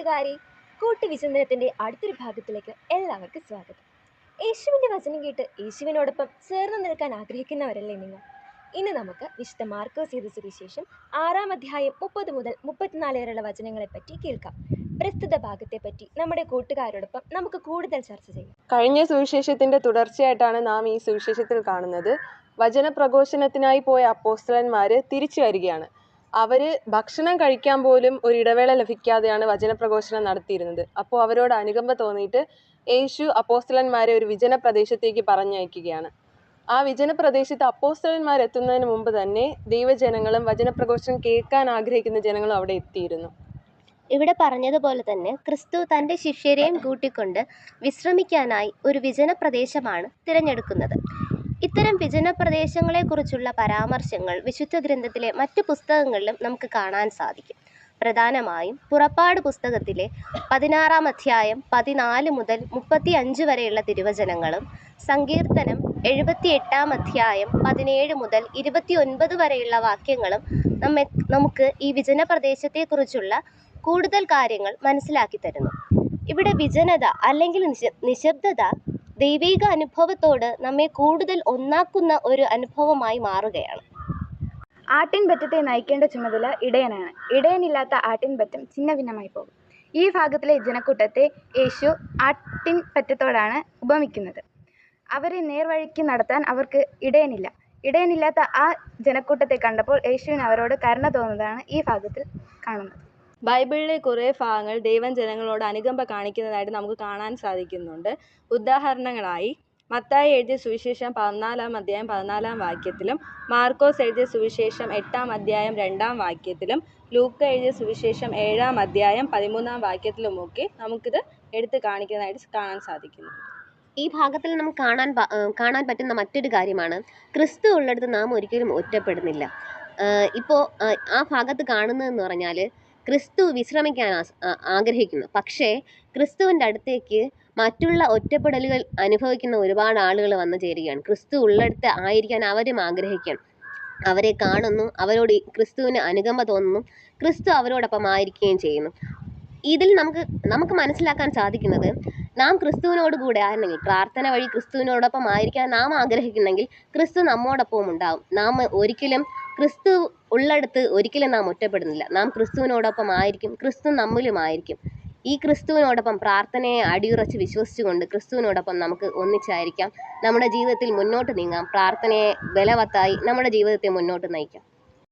കൂട്ടുകാരി കൂട്ടുവിചിന്തനത്തിന്റെ അടുത്തൊരു ഭാഗത്തിലേക്ക് എല്ലാവർക്കും സ്വാഗതം. യേശുവിന്റെ വചനം കേട്ട് യേശുവിനോടൊപ്പം ചേർന്ന് നിൽക്കാൻ ആഗ്രഹിക്കുന്നവരല്ലേ നിങ്ങൾ? ഇന്ന് നമുക്ക് വിശുദ്ധ മാർക്കോസ് ചെയ്ത സുവിശേഷം ആറാം അധ്യായം മുപ്പത് മുതൽ മുപ്പത്തിനാല് വരെയുള്ള വചനങ്ങളെ പറ്റി കേൾക്കാം. പ്രസ്തുത ഭാഗത്തെ പറ്റി നമ്മുടെ കൂട്ടുകാരോടൊപ്പം നമുക്ക് കൂടുതൽ ചർച്ച ചെയ്യാം. കഴിഞ്ഞ സുവിശേഷത്തിന്റെ തുടർച്ചയായിട്ടാണ് നാം ഈ സുവിശേഷത്തിൽ കാണുന്നത്. വചനപ്രഘോഷണത്തിനായി പോയ അപ്പോസ്തലന്മാര് തിരിച്ചു വരികയാണ്. അവർ ഭക്ഷണം കഴിക്കാൻ പോലും ഒരു ഇടവേള ലഭിക്കാതെയാണ് വചനപ്രഘോഷണം നടത്തിയിരുന്നത്. അപ്പോൾ അവരോട് അനുകമ്പ തോന്നിയിട്ട് യേശു അപ്പോസ്തലന്മാരെ ഒരു വിജന പ്രദേശത്തേക്ക് പറഞ്ഞയക്കുകയാണ്. ആ വിജന പ്രദേശത്ത് അപ്പോസ്തലന്മാർ എത്തുന്നതിന് മുമ്പ് തന്നെ ദൈവജനങ്ങളും വചനപ്രഘോഷണം കേൾക്കാൻ ആഗ്രഹിക്കുന്ന ജനങ്ങളും അവിടെ എത്തിയിരുന്നു. ഇവിടെ പറഞ്ഞതുപോലെ തന്നെ ക്രിസ്തു തന്റെ ശിഷ്യരെയും കൂട്ടിക്കൊണ്ട് വിശ്രമിക്കാനായി ഒരു വിജന പ്രദേശമാണ് തിരഞ്ഞെടുക്കുന്നത്. ഇത്തരം വിജന പ്രദേശങ്ങളെക്കുറിച്ചുള്ള പരാമർശങ്ങൾ വിശുദ്ധ ഗ്രന്ഥത്തിലെ മറ്റു പുസ്തകങ്ങളിലും നമുക്ക് കാണാൻ സാധിക്കും. പ്രധാനമായും പുറപ്പാട് പുസ്തകത്തിലെ പതിനാറാം അധ്യായം പതിനാല് മുതൽ മുപ്പത്തി അഞ്ച് വരെയുള്ള തിരുവചനങ്ങളും സങ്കീർത്തനം എഴുപത്തി എട്ടാം അധ്യായം പതിനേഴ് മുതൽ ഇരുപത്തി ഒൻപത് വരെയുള്ള വാക്യങ്ങളും നമ്മെ നമുക്ക് ഈ വിജന പ്രദേശത്തെക്കുറിച്ചുള്ള കൂടുതൽ കാര്യങ്ങൾ മനസ്സിലാക്കി തരുന്നു. ഇവിടെ വിജനത അല്ലെങ്കിൽ നിശ നിശബ്ദത ദൈവിക അനുഭവത്തോട് നമ്മെ കൂടുതൽ ഒന്നാക്കുന്ന ഒരു അനുഭവമായി മാറുകയാണ്. ആട്ടിൻപറ്റത്തെ നയിക്കേണ്ട ചുമതല ഇടയനാണ്. ഇടയനില്ലാത്ത ആട്ടിൻപറ്റം ഛിന്നഭിന്നമായി പോകും. ഈ ഭാഗത്തിലെ ജനക്കൂട്ടത്തെ യേശു ആട്ടിൻ പറ്റത്തോടാണ് ഉപമിക്കുന്നത്. അവരെ നേർവഴിക്ക് നടത്താൻ അവർക്ക് ഇടയനില്ല. ഇടയനില്ലാത്ത ആ ജനക്കൂട്ടത്തെ കണ്ടപ്പോൾ യേശുവിന് അവരോട് കരുണ തോന്നുന്നതാണ് ഈ ഭാഗത്തിൽ കാണുന്നത്. ബൈബിളിലെ കുറേ ഭാഗങ്ങൾ ദൈവം ജനങ്ങളോട് അനുകമ്പ കാണിക്കുന്നതായിട്ട് നമുക്ക് കാണാൻ സാധിക്കുന്നുണ്ട്. ഉദാഹരണങ്ങളായി മത്തായി എഴുതിയ സുവിശേഷം പതിനാലാം അധ്യായം പതിനാലാം വാക്യത്തിലും മാർക്കോസ് എഴുതിയ സുവിശേഷം എട്ടാം അധ്യായം രണ്ടാം വാക്യത്തിലും ലൂക്ക എഴുതിയ സുവിശേഷം ഏഴാം അധ്യായം പതിമൂന്നാം വാക്യത്തിലുമൊക്കെ നമുക്കിത് എടുത്തു കാണിക്കുന്നതായിട്ട് കാണാൻ സാധിക്കുന്നു. ഈ ഭാഗത്തിൽ നമുക്ക് കാണാൻ കാണാൻ പറ്റുന്ന മറ്റൊരു കാര്യമാണ്. ക്രിസ്തു ഉള്ളിടത്ത് നാം ഒരിക്കലും ഒറ്റപ്പെടുന്നില്ല. ഇപ്പോൾ ആ ഭാഗത്ത് കാണുന്നതെന്ന് പറഞ്ഞാൽ ക്രിസ്തു വിശ്രമിക്കാൻ ആഗ്രഹിക്കുന്നു. പക്ഷേ ക്രിസ്തുവിന്റെ അടുത്തേക്ക് മറ്റുള്ള ഒറ്റപ്പെടലുകൾ അനുഭവിക്കുന്ന ഒരുപാട് ആളുകൾ വന്നു ചേരുകയാണ്. ക്രിസ്തു ഉള്ളിടത്ത് ആയിരിക്കാൻ അവരും ആഗ്രഹിക്കുകയാണ്. അവരെ കാണുന്നു അവരോട് ക്രിസ്തുവിന് അനുകമ്പ തോന്നുന്നു. ക്രിസ്തു അവരോടൊപ്പം ആയിരിക്കുകയും ചെയ്യുന്നു. ഇതിൽ നമുക്ക് നമുക്ക് മനസ്സിലാക്കാൻ സാധിക്കുന്നത് നാം ക്രിസ്തുവിനോട് കൂടെ ആയിരുന്നെങ്കിൽ പ്രാർത്ഥന വഴി ക്രിസ്തുവിനോടൊപ്പം ആയിരിക്കാൻ നാം ആഗ്രഹിക്കുന്നെങ്കിൽ ക്രിസ്തു നമ്മോടൊപ്പം ഉണ്ടാവും. നാം ഒരിക്കലും ക്രിസ്തു ഉള്ളിടത്ത് ഒരിക്കലും നാം ഒറ്റപ്പെടുന്നില്ല. നാം ക്രിസ്തുവിനോടൊപ്പം ആയിരിക്കും ക്രിസ്തു നമ്മിലുമായിരിക്കും ഈ ക്രിസ്തുവിനോടൊപ്പം പ്രാർത്ഥനയെ അടിയുറച്ച് വിശ്വസിച്ചുകൊണ്ട് ക്രിസ്തുവിനോടൊപ്പം നമുക്ക് ഒന്നിച്ചായിരിക്കാം. നമ്മുടെ ജീവിതത്തിൽ മുന്നോട്ട് നീങ്ങാം. പ്രാർത്ഥനയെ ബലവത്തായി നമ്മുടെ ജീവിതത്തെ മുന്നോട്ട് നയിക്കാം.